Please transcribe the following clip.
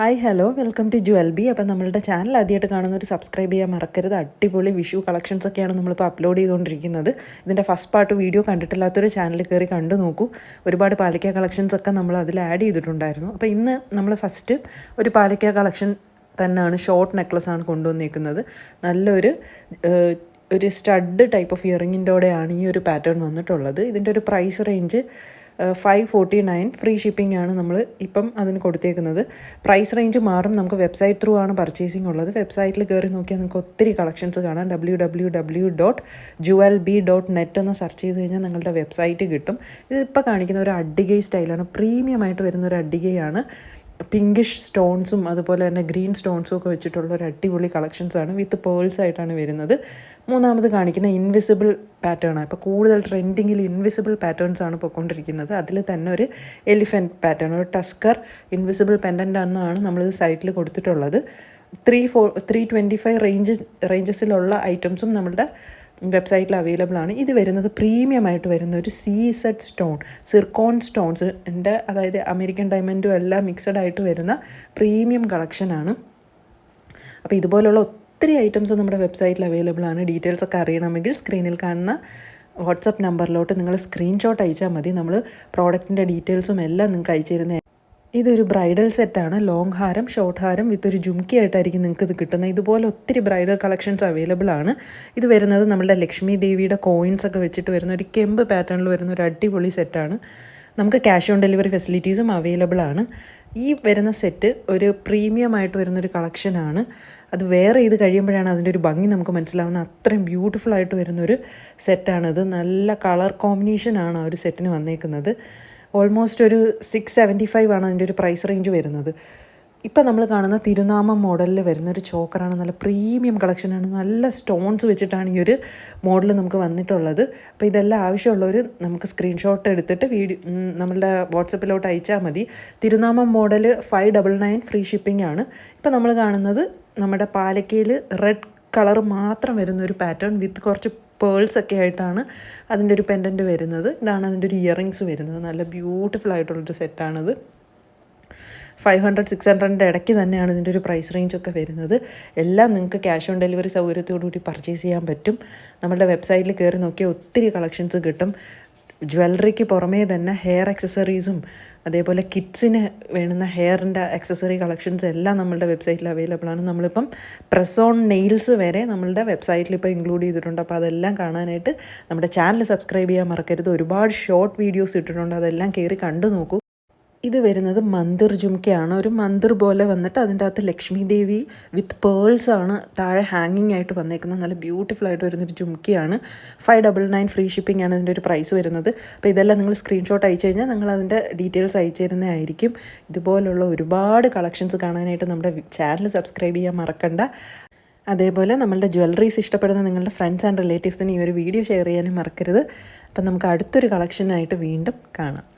Hi hello welcome to jewel B അപ്പം നമ്മളുടെ channel ആദ്യമായിട്ട് കാണുന്ന ഒരു സബ്സ്ക്രൈബ് ചെയ്യാൻ മറക്കരുത്. അടിപൊളി വിഷു കളക്ഷൻസ് ഒക്കെയാണ് നമ്മളിപ്പോൾ അപ്ലോഡ് ചെയ്തുകൊണ്ടിരിക്കുന്നത് ഇതിന്റെ ഫസ്റ്റ് പാർട്ട് വീഡിയോ കണ്ടിട്ടില്ലാത്തൊരു ചാനൽ കയറി കണ്ടു നോക്കൂ. ഒരുപാട് പാലിക്ക കളക്ഷൻസ് ഒക്കെ നമ്മൾ അതിൽ ആഡ് ചെയ്തിട്ടുണ്ടായിരുന്നു. അപ്പോൾ ഇന്ന് നമ്മൾ ഫസ്റ്റ് ഒരു പാലിക്ക കളക്ഷൻ തന്നെയാണ് ഷോർട്ട് നെക്ലസ് ആണ് കൊണ്ടുവന്നേക്കുന്നത്. നല്ലൊരു ഒരു സ്റ്റഡ് ടൈപ്പ് ഓഫ് ഇയറിങ്ങിന്റെയാണ് ഈ ഒരു പാറ്റേൺ വന്നിട്ടുള്ളത്. ഇതിന്റെ ഒരു price range five forty nine free shipping ആണ് നമ്മൾ ഇപ്പം അതിന് കൊടുത്തേക്കുന്നത്. പ്രൈസ് റേഞ്ച് മാറും. നമുക്ക് വെബ്സൈറ്റ് ത്രൂ ആണ് പർച്ചേസിംഗ് ഉള്ളത്. വെബ്സൈറ്റിൽ കയറി നോക്കിയാൽ നിങ്ങൾക്ക് ഒത്തിരി കളക്ഷൻസ് കാണാം. W W W dot jewel B dot net എന്ന് സെർച്ച് ചെയ്ത് കഴിഞ്ഞാൽ നിങ്ങളുടെ വെബ്സൈറ്റ് കിട്ടും. ഇതിപ്പോൾ കാണിക്കുന്ന ഒരു അഡിഗൈ സ്റ്റൈലാണ് പ്രീമിയം ആയിട്ട് വരുന്ന ഒരു അഡിഗയാണ് പിങ്കിഷ് സ്റ്റോൺസും അതുപോലെ തന്നെ ഗ്രീൻ സ്റ്റോൺസും ഒക്കെ വെച്ചിട്ടുള്ള ഒരു അടിപൊളി കളക്ഷൻസാണ് വിത്ത് പേൾസ് ആയിട്ടാണ് വരുന്നത്. മൂന്നാമത് കാണിക്കുന്ന ഇൻവിസിബിൾ പാറ്റേൺ ആണ്. ഇപ്പോൾ കൂടുതൽ ട്രെൻഡിങ്ങിൽ ഇൻവിസിബിൾ പാറ്റേൺസ് ആണ് പോയിക്കൊണ്ടിരിക്കുന്നത് അതിൽ തന്നെ ഒരു എലിഫന്റ് പാറ്റേൺ ഒരു ടസ്കർ ഇൻവിസിബിൾ പെൻഡന്റ് ആണെന്നാണ് നമ്മളിത് സൈറ്റിൽ കൊടുത്തിട്ടുള്ളത്. Three four three twenty five range റേഞ്ചസിലുള്ള ഐറ്റംസും നമ്മളുടെ വെബ്സൈറ്റിൽ അവൈലബിൾ ആണ്. ഇത് വരുന്നത് പ്രീമിയം ആയിട്ട് വരുന്ന ഒരു C set stone zircon stones എന്റെ അതായത് അമേരിക്കൻ ഡയമണ്ടും എല്ലാം മിക്സഡ് ആയിട്ട് വരുന്ന പ്രീമിയം കളക്ഷനാണ് അപ്പോൾ ഇതുപോലുള്ള ഒത്തിരി ഐറ്റംസ് നമ്മുടെ വെബ്സൈറ്റിൽ അവൈലബിൾ ആണ്. ഡീറ്റെയിൽസ് ഒക്കെ അറിയണമെങ്കിൽ സ്ക്രീനിൽ കാണുന്ന വാട്സപ്പ് നമ്പറിലോട്ട് നിങ്ങൾ സ്ക്രീൻഷോട്ട് അയച്ചാൽ മതി. നമ്മൾ പ്രോഡക്റ്റിന്റെ ഡീറ്റെയിൽസും എല്ലാം നിങ്ങൾക്ക് അയച്ചു തരുന്ന ഇതൊരു ബ്രൈഡൽ സെറ്റാണ്. Long ഹാരം short ഹാരം. വിത്ത് ഒരു ജുംക്കി ആയിട്ടായിരിക്കും നിങ്ങൾക്ക് ഇത് കിട്ടുന്നത്. ഇതുപോലെ ഒത്തിരി ബ്രൈഡൽ കളക്ഷൻസ് അവൈലബിൾ ആണ്. ഇത് വരുന്നത് നമ്മുടെ ലക്ഷ്മി ദേവിയുടെ കോയിൻസ് ഒക്കെ വെച്ചിട്ട് വരുന്ന ഒരു കെമ്പ് പാറ്റേണിൽ വരുന്ന ഒരു അടിപൊളി സെറ്റാണ് നമുക്ക് ക്യാഷ് ഓൺ ഡെലിവറി ഫെസിലിറ്റീസും അവൈലബിൾ ആണ്. ഈ വരുന്ന സെറ്റ് ഒരു പ്രീമിയം ആയിട്ട് വരുന്നൊരു കളക്ഷനാണ് അത് വേറെ ഇത് കഴിയുമ്പോഴാണ് അതിന്റെ ഒരു ഭംഗി നമുക്ക് മനസ്സിലാവുന്ന അത്രയും ബ്യൂട്ടിഫുൾ ആയിട്ട് വരുന്നൊരു സെറ്റാണിത് നല്ല കളർ കോമ്പിനേഷനാണ് ആ ഒരു സെറ്റിന് വന്നേക്കുന്നത്. ഓൾമോസ്റ്റ് ഒരു സിക്സ് സെവന്റി ഫൈവ് ആണ് അതിന്റെ ഒരു പ്രൈസ് റേഞ്ച് വരുന്നത്. ഇപ്പം നമ്മൾ കാണുന്ന തിരുനാമം മോഡലിൽ വരുന്ന ഒരു ചോക്കറാണ് നല്ല പ്രീമിയം കളക്ഷനാണ് നല്ല സ്റ്റോൺസ് വെച്ചിട്ടാണ് ഈ ഒരു മോഡൽ നമുക്ക് വന്നിട്ടുള്ളത്. അപ്പോൾ ഇതെല്ലാം ആവശ്യമുള്ളവർ നമുക്ക് സ്ക്രീൻഷോട്ട് എടുത്തിട്ട് വീഡിയോ നമ്മളുടെ വാട്സപ്പിലോട്ട് അയച്ചാൽ മതി. തിരുനാമം model five double nine free shipping ആണ്. ഇപ്പം നമ്മൾ കാണുന്നത് നമ്മുടെ പാലക്കയിൽ റെഡ് കളർ മാത്രം വരുന്ന ഒരു പാറ്റേൺ വിത്ത് കുറച്ച് പേൾസ് ഒക്കെ ആയിട്ടാണ് അതിന്റെ ഒരു പെൻഡന്റ് വരുന്നത്. ഇതാണ് അതിന്റെ ഒരു ഇയറിങ്സ് വരുന്നത്. നല്ല ബ്യൂട്ടിഫുൾ ആയിട്ടുള്ളൊരു സെറ്റാണിത് ഫൈവ് ഹൺഡ്രഡ് സിക്സ് ഹൺഡ്രഡിന്റെ ഇടയ്ക്ക് തന്നെയാണ് ഇതിന്റെ ഒരു പ്രൈസ് റേഞ്ച് ഒക്കെ വരുന്നത്. എല്ലാം നിങ്ങൾക്ക് ക്യാഷ് ഓൺ ഡെലിവറി സൗകര്യത്തോടുകൂടി പർച്ചേസ് ചെയ്യാൻ പറ്റും. നമ്മുടെ വെബ്സൈറ്റിൽ കയറി നോക്കിയാൽ ഒത്തിരി കളക്ഷൻസ് കിട്ടും. ജ്വല്ലറിക്ക് പുറമേ തന്നെ ഹെയർ അക്സസറീസും അതേപോലെ കിഡ്സിന് വേണ്ടുന്ന ഹെയറിന്റെ അക്സസറി കളക്ഷൻസ് എല്ലാം നമ്മളുടെ വെബ്സൈറ്റിൽ അവൈലബിൾ ആണ്. നമ്മളിപ്പം പ്രസ് ഓൺ നെയിൽസ് വരെ നമ്മളുടെ വെബ്സൈറ്റിൽ ഇപ്പോൾ ഇൻക്ലൂഡ് ചെയ്തിട്ടുണ്ട്. അപ്പോൾ അതെല്ലാം കാണാനായിട്ട് നമ്മുടെ ചാനൽ സബ്സ്ക്രൈബ് ചെയ്യാൻ മറക്കരുത്. ഒരുപാട് ഷോർട്ട് വീഡിയോസ് ഇട്ടിട്ടുണ്ട്. അതെല്ലാം കയറി കണ്ടു നോക്കൂ. ഇത് വരുന്നത് മന്ദിർ ജുംക്കയാണ്. ഒരു മന്ദിർ പോലെ വന്നിട്ട് അതിന്റെ അകത്ത് ലക്ഷ്മി ദേവി വിത്ത് പേൾസ് ആണ് താഴെ ഹാങ്ങിങ് ആയിട്ട് വന്നേക്കുന്നത്. നല്ല ബ്യൂട്ടിഫുൾ ആയിട്ട് വരുന്നൊരു ജുംക്കിയാണ്. Five double nine free shipping ആണ് ഇതിന്റെ ഒരു പ്രൈസ് വരുന്നത്. അപ്പോൾ ഇതെല്ലാം നിങ്ങൾ സ്ക്രീൻഷോട്ട് അയച്ചു കഴിഞ്ഞാൽ നിങ്ങൾ അതിന്റെ ഡീറ്റെയിൽസ് അയച്ചു തരുന്നതായിരിക്കും. ഇതുപോലുള്ള ഒരുപാട് കളക്ഷൻസ് കാണാനായിട്ട് നമ്മുടെ ചാനൽ സബ്സ്ക്രൈബ് ചെയ്യാൻ മറക്കണ്ട. അതേപോലെ നമ്മളുടെ ജ്വല്ലറീസ് ഇഷ്ടപ്പെടുന്ന നിങ്ങളുടെ ഫ്രണ്ട്സ് ആൻഡ് റിലേറ്റീവ്സിന് ഈ ഒരു വീഡിയോ ഷെയർ ചെയ്യാനും മറക്കരുത്. അപ്പം നമുക്ക് അടുത്തൊരു കളക്ഷനായിട്ട് വീണ്ടും കാണാം.